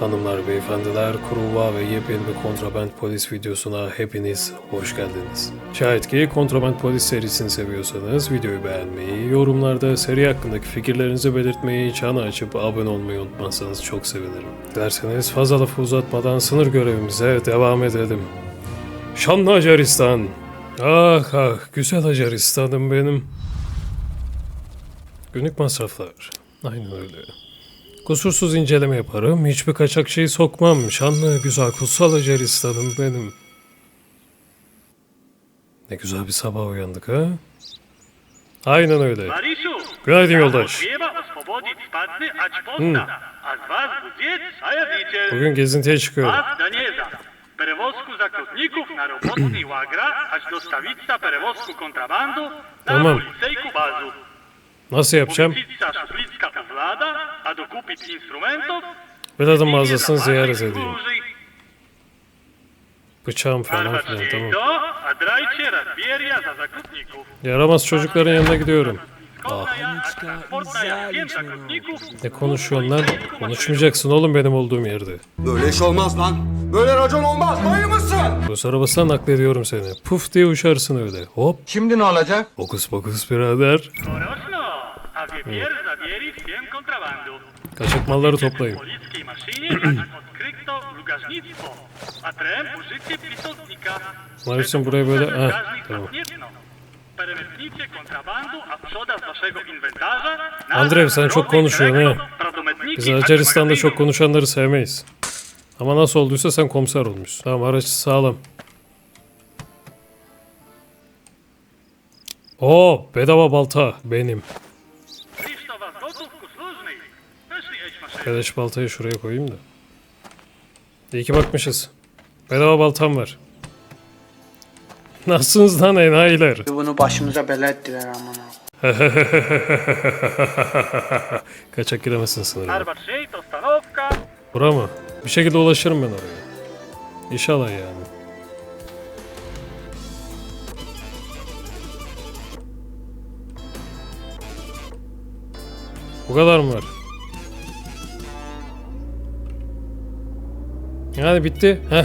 Hanımlar, beyefendiler, Kuruva ve yepyeni bir kontraband polis videosuna hepiniz hoş geldiniz. Şayet ki kontraband polis serisini seviyorsanız videoyu beğenmeyi, yorumlarda seri hakkındaki fikirlerinizi belirtmeyi, çanı açıp abone olmayı unutmazsanız çok sevinirim. Dilerseniz fazla lafı uzatmadan sınır görevimize devam edelim. Şanlı Acaristan! Ah ah, güzel Acaristan'ım benim. Günlük masraflar. Aynen öyle. Kusursuz inceleme yaparım, hiçbir kaçak şeyi sokmam. Şanlı, güzel, kutsal Eceristan'ım benim. Ne güzel bir sabah uyandık ha. Aynen öyle. Günaydın yoldaş. Hmm. Bugün gezintiye çıkıyorum. Prevozku zakaznikov na robotni u až dostavit sa prevozku na tamam. policejku. Nasıl yapacağım? Vedat'ın mağazasını ziyaret edeyim. Bıçağım falan filan tamam. Yaramaz çocukların yanına gidiyorum. Ne konuşuyorsun lan? Konuşmayacaksın oğlum benim olduğum yerde. Böyle iş olmaz lan. Böyle racon olmaz. Dayı mısın? Bu arabasına naklediyorum seni. Puf diye uçarsın öyle. Hop. Şimdi ne olacak? Fokus fokus birader. Kaçak malları toplayın. Bunlar için buraya böyle... Ha, tamam. Andrev sen çok konuşuyorsun ha. Biz Acaristan'da çok konuşanları sevmeyiz. Ama nasıl olduysa sen komiser olmuşsun. Tamam araç sağlam. Oo bedava balta benim. Beleş baltayı şuraya koyayım da. İyi ki bakmışız. Bedava baltam var. Nasılsınız lan enayiler? Bunu başımıza bela ettiler aman. Kaçak giremezsin sınırına. Arba 3 to stanowka. Bura mı? Bir şekilde ulaşırım ben oraya. İnşallah yani. Bu kadar mı var? Yani bitti. Heh.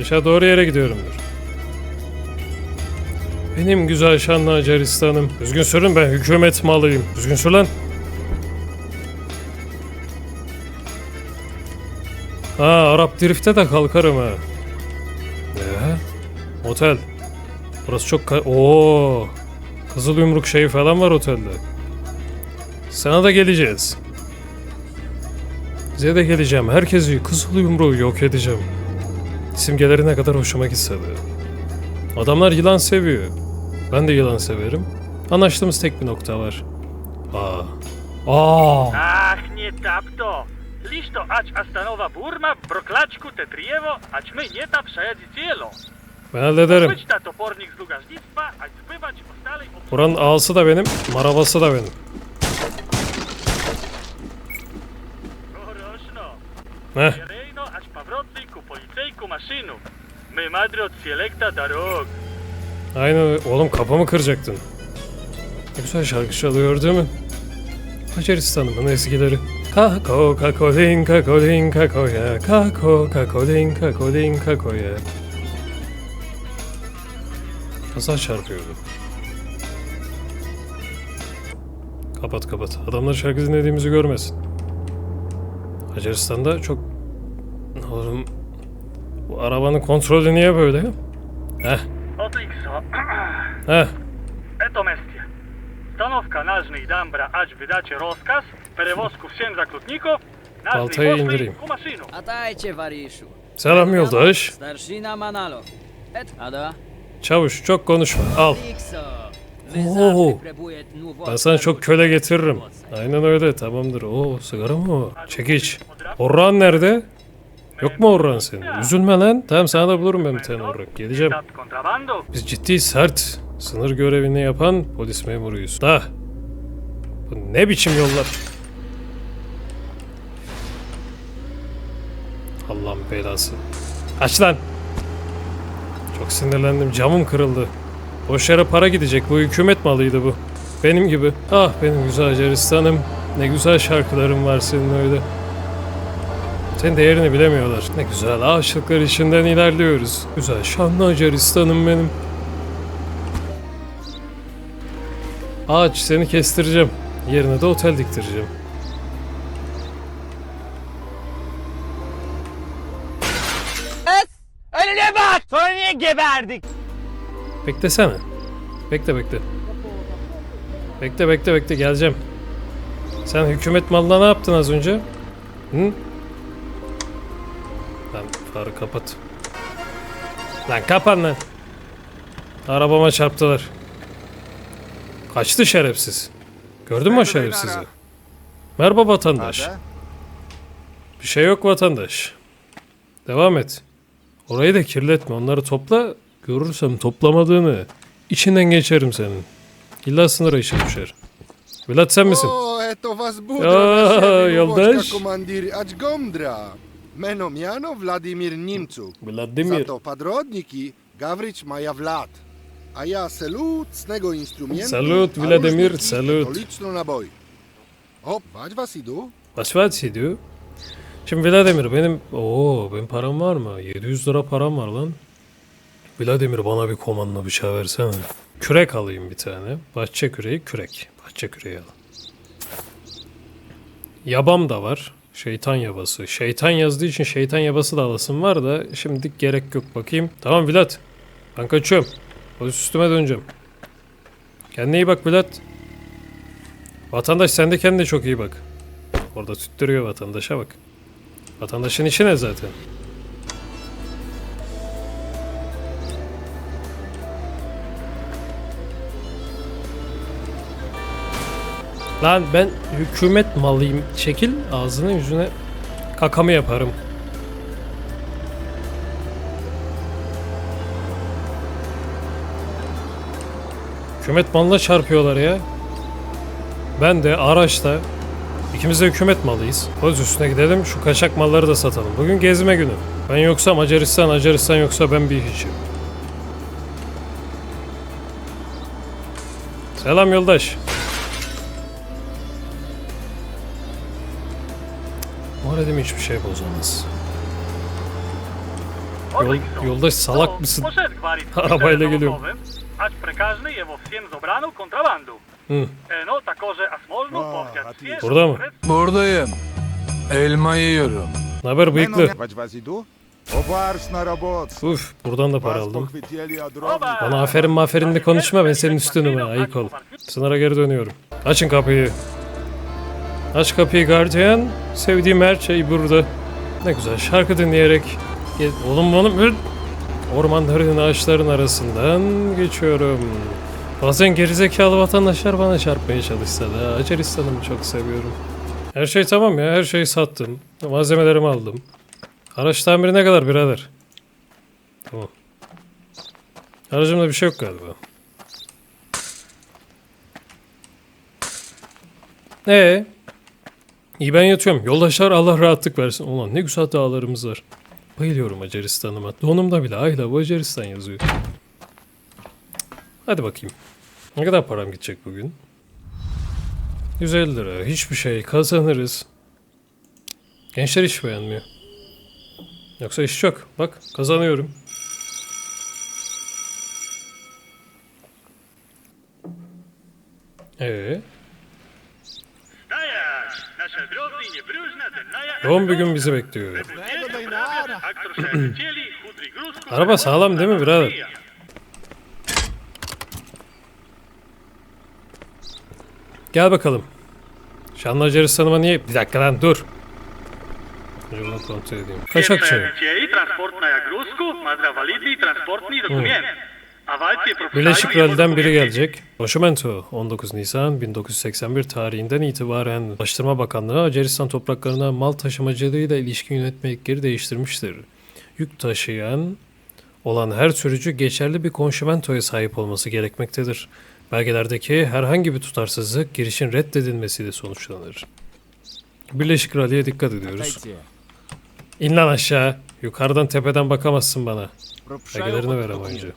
Aşağı doğru yere gidiyorumdur. Benim güzel şanlı Acaristan'ım. Düzgün sürün ben hükümet malıyım. Düzgün sür lan. Ha Arap Drift'e de kalkarım ha. Ne? Otel. Burası çok ka- Oo. Kızıl yumruk şeyi falan var otelde. Sana da geleceğiz. Size de geleceğim. Herkesi kızıl yumruğu yok edeceğim. Simgeleri ne kadar hoşuma gitse de. Adamlar yılan seviyor. Ben de yılan severim. Anlaştığımız tek bir nokta var. Aa. Aa. Ach, nie tap to. Lisz to ać a stanowa burma broklaczku te triewo, ać my nie tap szajadzi cielo. Ben hallederim. Być ta topornik z lugażnictwa, ać zbywać ostalej ob... Buranın ağası da benim, marabası da benim. Gorośno. Heh. Jerejno, ać pawrotli ku policyjku maszynu. My madry od selekta darog. Aynen öyle. Oğlum kafamı kıracaktın. Ne güzel şarkı çalıyor değil mi? Macaristan'ımın eskileri. Kako kakolin kakolin kakoya Kako kakolin kakolin kakoya Nasıl çarpıyordu? Kapat kapat. Adamlar şarkı dinlediğimizi görmesin. Macaristan'da çok... Oğlum... Bu arabanın kontrolü niye böyle? Heh, Otikso. heh. Eto mestie. Stanowka nażnych dambra, ać wydacie rozkaz, perewozku всем zaklutników, Baltayı nazwy indireyim. ku maszynu. A dajcie, Wariszu. Selam yoldaş. Starshina Manalo. Et, Ada. Çavuş çok konuşma. Al. Oo. Ben sana çok köle getiririm. Aynen öyle tamamdır. Oo sigara mı o? Çekiç. Orran nerede? Yok mu Orran senin? Üzülme lan. Tamam sana da bulurum ben bir tane Orran. Geleceğim. Biz ciddi sert sınır görevini yapan polis memuruyuz. Da. Bu ne biçim yollar? Allah'ın belası. Aç lan. Çok sinirlendim. Camım kırıldı. Boş yere para gidecek. Bu hükümet malıydı bu. Benim gibi. Ah benim güzel Macaristan'ım. Ne güzel şarkılarım var senin öyle. Senin değerini bilemiyorlar. Ne güzel aşıklar içinden ilerliyoruz. Güzel şanlı Macaristan'ım benim. Ağaç seni kestireceğim. Yerine de otel diktireceğim. Geberdik? Beklesene. Bekle bekle. Bekle bekle bekle geleceğim. Sen hükümet malına ne yaptın az önce? Hı? Lan farı kapat. Lan kapan lan. Arabama çarptılar. Kaçtı şerefsiz. Gördün mü o şerefsizi? Merhaba vatandaş. Bir şey yok vatandaş. Devam et. Orayı da kirletme. Onları topla. Görürsem toplamadığını içinden geçerim senin. İlla sınıra işe düşer. Vlad sen misin? O, eto vas O, budra na Yoldaş. komandir Aczgomdra. Meno miano Vladimir Nimcuk. Vladimir. Za to padrodniki Gavrić Maja Vlad. A ja salut z nego instrumentu. Salut, Vladimir, salut. Katoliczno naboj. Hop, wać was idu. Başvat diyor. Şimdi Vladimir benim... Oo benim param var mı? 700 lira param var lan. Vladimir bana bir komando bıçağı versene. Kürek alayım bir tane. Bahçe küreği kürek. Bahçe küreği al. Yabam da var. Şeytan yabası. Şeytan yazdığı için şeytan yabası da alasım var da şimdilik gerek yok bakayım. Tamam Vlad. Ben kaçıyorum. Polis üstüme döneceğim. Kendine iyi bak Vlad. Vatandaş sen de kendine çok iyi bak. Orada tüttürüyor vatandaşa bak. Vatandaşın işi ne zaten? Lan ben hükümet malıyım. Çekil ağzını yüzüne kakamı yaparım. Hükümet malına çarpıyorlar ya. Ben de araçta İkimiz de hükümet malıyız. Polis üstüne gidelim şu kaçak malları da satalım. Bugün gezme günü. Ben yoksa Macaristan, Macaristan yoksa ben bir hiçim. Selam yoldaş. Moralim hiçbir şey bozamaz. Yol, yoldaş salak mısın? Arabayla geliyorum. Ać prekażny je wo wsiem zobranu kontrabandu. Hı. E, no, takože as można O, powziąć a ty świeże, Burada mı? Buradayım. Elma yiyorum. Ne haber bıyıklı? Uf buradan da para aldım. Bana aferin maferin de konuşma ben senin üstünüm ha ayık ol. Sınıra geri dönüyorum. Açın kapıyı. Aç kapıyı gardiyan. Sevdiğim her şey burada. Ne güzel şarkı dinleyerek. Gel, oğlum oğlum. Ormanların ağaçların arasından geçiyorum. Bazen gerizekalı vatandaşlar bana çarpmaya çalışsa da Acaristan'ımı çok seviyorum. Her şey tamam ya her şeyi sattım. Malzemelerimi aldım. Araç tamiri ne kadar birader? Tamam. Aracımda bir şey yok galiba. Ee, iyi ben yatıyorum. Yoldaşlar Allah rahatlık versin. Ulan ne güzel dağlarımız var. Bayılıyorum Macaristan'ıma. Donumda bile I love Macaristan yazıyor. Hadi bakayım. Ne kadar param gidecek bugün? 150 lira. Hiçbir şey. Kazanırız. Gençler iş beğenmiyor. Yoksa iş çok. Bak kazanıyorum. Ee, yoğun bir gün bizi bekliyor. Araba sağlam değil mi birader? Gel bakalım. Şanlı Macaristan'ıma niye... Bir dakika lan dur. Önce bunu kontrol edeyim. Kaçakçı. Walcie Birleşik Kraliyet'ten biri gelecek. Doşumento 19 Nisan 1981 tarihinden itibaren Ulaştırma Bakanlığı Macaristan topraklarına mal taşımacılığıyla ilişkin yönetmelikleri değiştirmiştir. Yük taşıyan olan her sürücü geçerli bir konşimentoya sahip olması gerekmektedir. Belgelerdeki herhangi bir tutarsızlık girişin reddedilmesiyle sonuçlanır. Birleşik Kraliyet'e dikkat ediyoruz. İn lan aşağı. Yukarıdan tepeden bakamazsın bana. Belgelerini ver ama önce.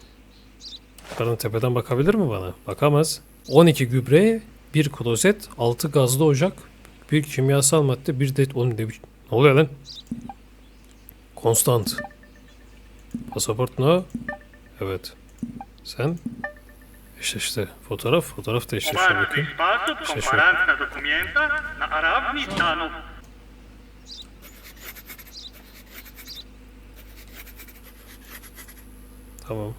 Karın tepeden bakabilir mi bana? Bakamaz. 12 gübre, bir klozet, 6 gazlı ocak, bir kimyasal madde, bir de... Oğlum ne, ne oluyor lan? Konstant. Pasaport no? Evet. Sen? İşte işte fotoğraf, fotoğraf da işte şu bakın. İşte şu. Tamam.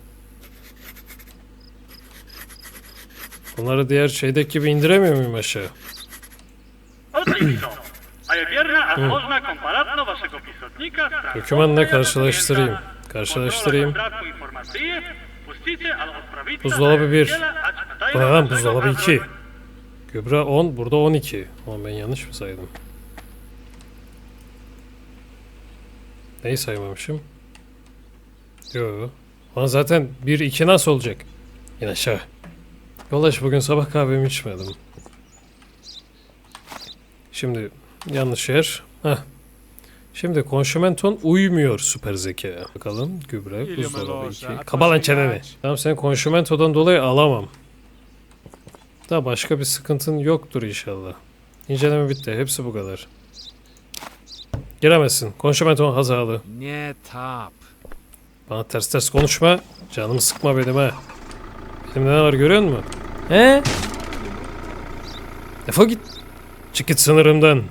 Bunları diğer şeydeki gibi indiremiyor muyum aşağı? Dokümanla karşılaştırayım. Karşılaştırayım. Buzdolabı bir. Bu ne lan buzdolabı 2. Gübre 10, burada 12. Ama ben yanlış mı saydım? Neyi saymamışım? Yo. Lan zaten 1 2 nasıl olacak? Yine aşağı. Yolaş bugün sabah kahvemi içmedim. Şimdi yanlış yer. Heh. Şimdi konşumenton uymuyor süper zekaya. Bakalım gübre, buzdolabı 2. Kaba lan çeneni. Tamam sen konşumentodan dolayı alamam. Da başka bir sıkıntın yoktur inşallah. İnceleme bitti. Hepsi bu kadar. Giremezsin. Konşumenton hazalı. Nie tap. Bana ters ters konuşma. Canımı sıkma benim ha. Benim ne var görüyor musun? He? Defol git. Çık git sınırımdan.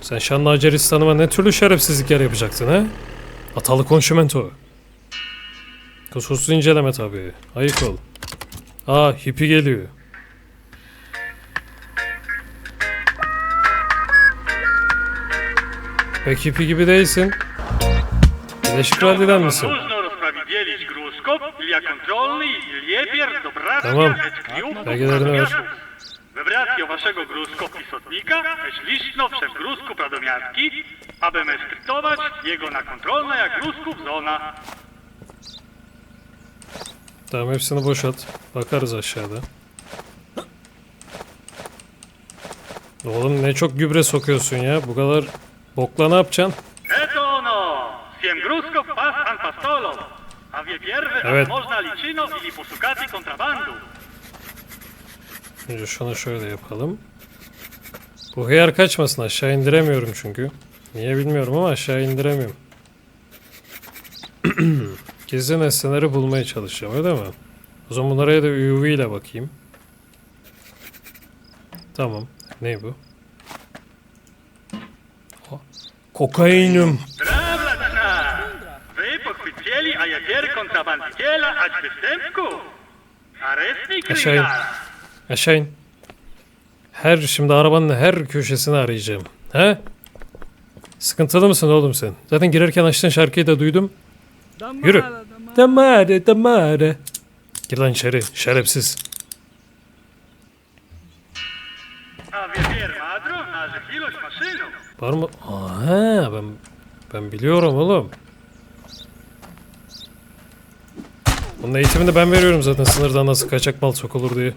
Sen şanlı Aceristan'ıma ne türlü şerefsizlikler yapacaktın ha? Atalı konşimento. Kusursuz inceleme tabii. Ayık ol. Aa hippi geliyor. Pek hippi gibi değilsin. Birleşik Radyo'dan mısın? Tamam. Belgelerini ver pisotnika, śliczno przez gruzku pradomiarki, aby skryptować jego na kontrolne jak gruzków zona. Tamam hepsini boşalt. Bakarız aşağıda. Oğlum ne çok gübre sokuyorsun ya. Bu kadar bokla ne yapacaksın? Evet. Önce şunu şöyle yapalım. Bu hıyar kaçmasın aşağı indiremiyorum çünkü. Niye bilmiyorum ama aşağı indiremiyorum. Gizli nesneleri bulmaya çalışacağım öyle mi? O zaman bunlara da UV ile bakayım. Tamam. Ne bu? Arestnik Aşağı in. Aşağı in. Her şimdi arabanın her köşesini arayacağım. He? Sıkıntılı mısın oğlum sen? Zaten girerken açtığın şarkıyı da duydum. Yürü. Damare damare. Gir lan içeri şerefsiz. Var mı? Aha ben ben biliyorum oğlum. Bunun eğitimini ben veriyorum zaten sınırdan nasıl kaçak mal sokulur diye.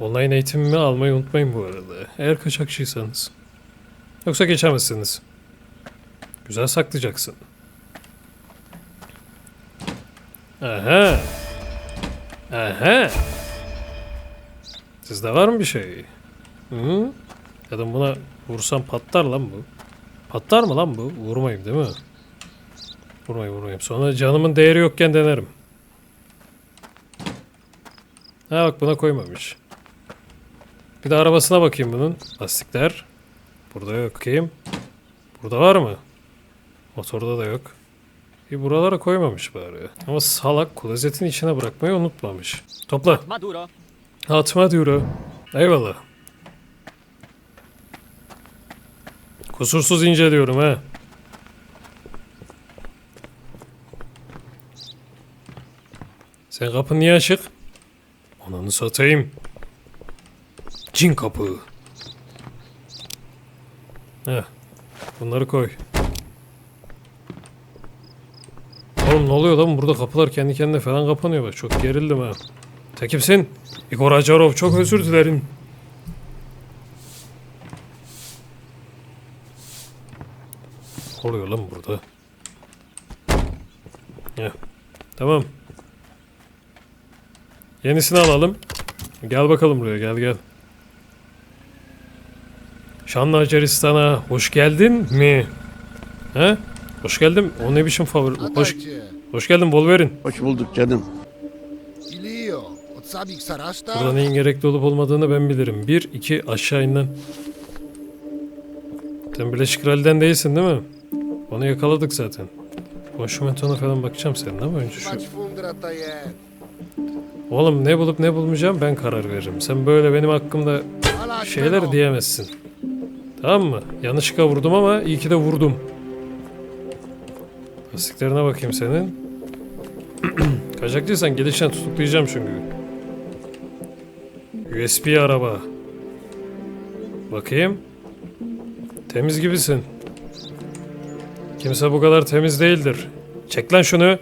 Online eğitimimi almayı unutmayın bu arada. Eğer kaçakçıysanız. Yoksa geçemezsiniz. Güzel saklayacaksın. Aha. Aha. Sizde var mı bir şey? Hı? Da buna vursam patlar lan bu. Patlar mı lan bu? Vurmayayım değil mi? Vurmayayım vurmayayım. Sonra canımın değeri yokken denerim. Ha bak buna koymamış. Bir de arabasına bakayım bunun. Lastikler. Burada yok. Bakayım. Burada var mı? Motorda da yok. Bir buralara koymamış bari. Ama salak klozetin içine bırakmayı unutmamış. Topla. Atma diyor. Eyvallah. Kusursuz inceliyorum ha. Sen kapın niye açık? Ananı satayım. Cin kapı. Heh. Bunları koy. Oğlum ne oluyor lan burada kapılar kendi kendine falan kapanıyor bak çok gerildim ha. Sen kimsin? Igor Acarov çok özür dilerim. Ne oluyor lan burada? Heh. Tamam. Yenisini alalım. Gel bakalım buraya gel gel. Şanlı Macaristan'a hoş geldin mi? He? Hoş geldin. O ne biçim favori? Hoş, hoş geldin Wolverine. Hoş bulduk canım. Burada neyin gerekli olup olmadığını ben bilirim. Bir, iki, aşağı in lan. Sen Birleşik Kral'den değilsin değil mi? Onu yakaladık zaten. Konşumentona falan bakacağım senin ama önce şu... Oğlum ne bulup ne bulmayacağım ben karar veririm. Sen böyle benim hakkımda şeyler diyemezsin. Tamam mı? Yanlışlıkla vurdum ama iyi ki de vurdum. Lastiklerine bakayım senin. Kaçaklıysan gelişten tutuklayacağım çünkü. USB araba. Bakayım. Temiz gibisin. Kimse bu kadar temiz değildir. Çek lan şunu.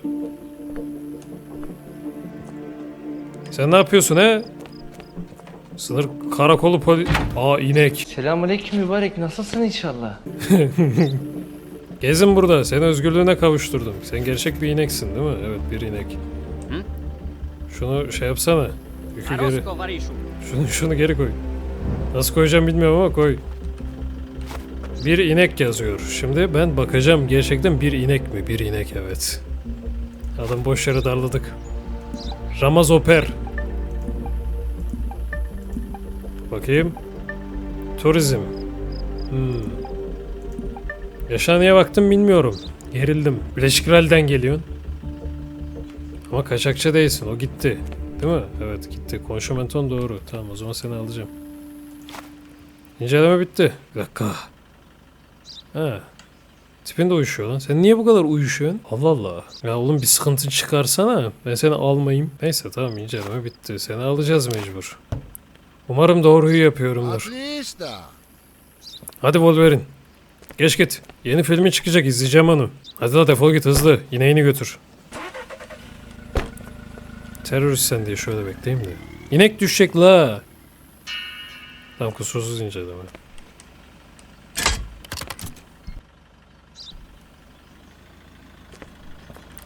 Sen ne yapıyorsun he? Sınır karakolu poli... Aa inek. Selamünaleyküm mübarek nasılsın inşallah? Gezin burada. Seni özgürlüğüne kavuşturdum. Sen gerçek bir ineksin değil mi? Evet bir inek. Hı? Şunu şey yapsana. Yükü geri. Şunu, şunu geri koy. Nasıl koyacağım bilmiyorum ama koy. Bir inek yazıyor. Şimdi ben bakacağım gerçekten bir inek mi? Bir inek evet. Adam boş yere darladık. Ramazoper. Bakayım. Turizm. Hmm. Yaşanıya baktım bilmiyorum. Gerildim. Birleşik Kral'den geliyorsun. Ama kaçakçı değilsin. O gitti. Değil mi? Evet gitti. Konşumenton doğru. Tamam o zaman seni alacağım. İnceleme bitti. Bir dakika. Ha. Tipin de uyuşuyor lan. Sen niye bu kadar uyuşuyorsun? Allah Allah. Ya oğlum bir sıkıntı çıkarsana. Ben seni almayayım. Neyse tamam inceleme bitti. Seni alacağız mecbur. Umarım doğruyu yapıyorumdur. Hadi Wolverine. Geç git. Yeni filmi çıkacak izleyeceğim onu. Hadi la defol git hızlı. İneğini götür. Terörist sen diye şöyle bekleyeyim de. İnek düşecek la. Tamam kusursuz inceleme.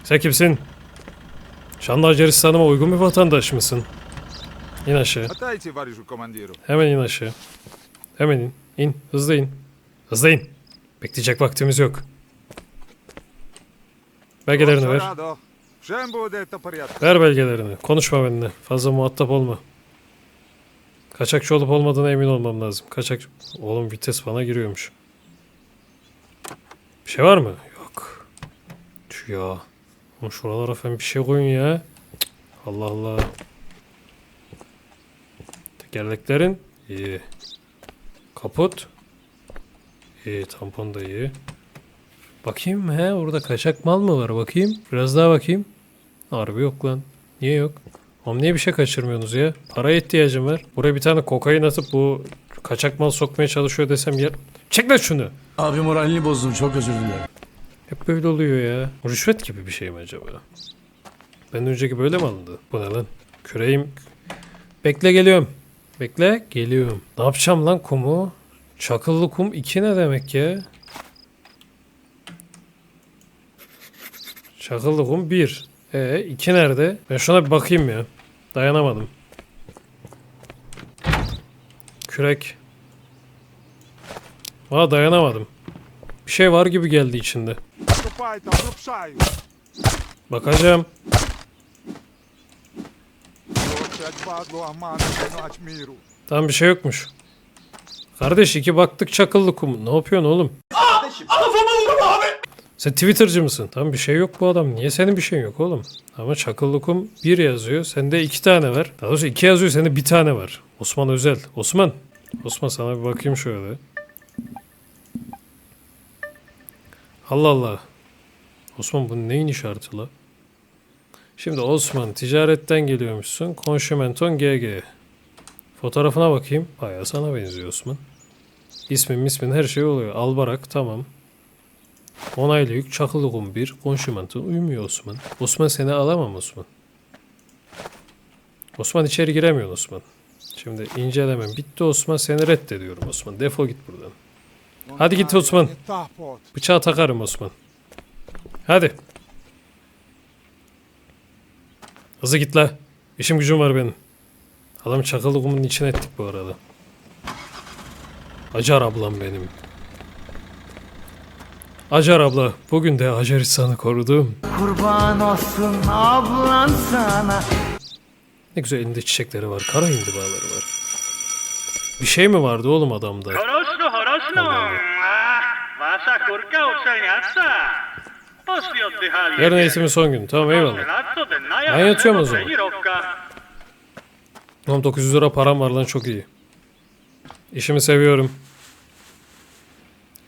Sen kimsin? Şanlı Macaristan'ıma uygun bir vatandaş mısın? İn aşağı. Hemen in aşağı. Hemen in. İn. Hızlı in. Hızlı in. Bekleyecek vaktimiz yok. Belgelerini ver. Ver belgelerini. Konuşma benimle. Fazla muhatap olma. Kaçakçı olup olmadığına emin olmam lazım. Kaçak... Oğlum vites bana giriyormuş. Bir şey var mı? Yok. Şu ya. Oğlum şuralara falan bir şey koyun ya. Allah Allah. Tekerleklerin iyi. Kaput. İyi. Tampon da iyi. Bakayım he orada kaçak mal mı var bakayım. Biraz daha bakayım. Harbi yok lan. Niye yok? Oğlum niye bir şey kaçırmıyorsunuz ya? Paraya ihtiyacım var. Buraya bir tane kokain atıp bu kaçak mal sokmaya çalışıyor desem yer... Çek lan şunu. Abi moralini bozdum çok özür dilerim. Hep böyle oluyor ya. Rüşvet gibi bir şey mi acaba? Ben önceki böyle mi alındı? Bu ne lan? Küreğim... Bekle geliyorum. Bekle geliyorum. Ne yapacağım lan kumu? Çakıllı kum 2 ne demek ya? Çakıllı kum 1. E 2 nerede? Ben şuna bir bakayım ya. Dayanamadım. Kürek. Valla dayanamadım. Bir şey var gibi geldi içinde. Bakacağım. Tam bir şey yokmuş. Kardeş iki baktık çakıllı kum. Ne yapıyorsun oğlum? Sen Twitter'cı mısın? Tam bir şey yok bu adam. Niye senin bir şeyin yok oğlum? Ama çakıllı kum bir yazıyor. Sende iki tane var. Daha doğrusu iki yazıyor. Sende bir tane var. Osman Özel. Osman. Osman sana bir bakayım şöyle. Allah Allah. Osman bu neyin işareti la? Şimdi Osman ticaretten geliyormuşsun. Konsumenton GG. Fotoğrafına bakayım. Baya sana benziyor Osman. İsmin ismin her şey oluyor. Albarak tamam. Onaylı yük çakılıkum bir. Konsumenton uymuyor Osman. Osman seni alamam Osman. Osman içeri giremiyor Osman. Şimdi incelemem bitti Osman seni reddediyorum Osman. Defol git buradan. Hadi git Osman. Bıçağı takarım Osman. Hadi. Hızlı git la. İşim gücüm var benim. Adam çakallığımın içine ettik bu arada. Acar ablam benim. Acar abla, bugün de Acaristan'ı korudum. Kurban olsun ablan sana. Ne güzel elinde çiçekleri var, kara hindibaları var. Bir şey mi vardı oğlum adamda? Allah. Ah, Wasza kurka. Poszli oddychali. Yarın eğitimin son günü, tamam eyvallah. Ben yatıyorum o zaman. Tamam 900 lira param var lan çok iyi. İşimi seviyorum.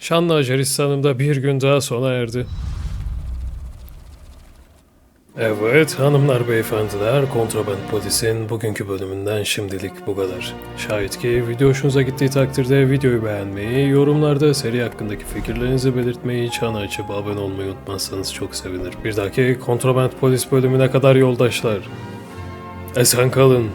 Şanlı Acaristan'ımda bir gün daha sona erdi. Evet hanımlar beyefendiler Kontraband Polis'in bugünkü bölümünden şimdilik bu kadar. Şayet ki video hoşunuza gittiği takdirde videoyu beğenmeyi, yorumlarda seri hakkındaki fikirlerinizi belirtmeyi, çanı açıp abone olmayı unutmazsanız çok sevinirim. Bir dahaki Kontraband Polis bölümüne kadar yoldaşlar. Esen kalın.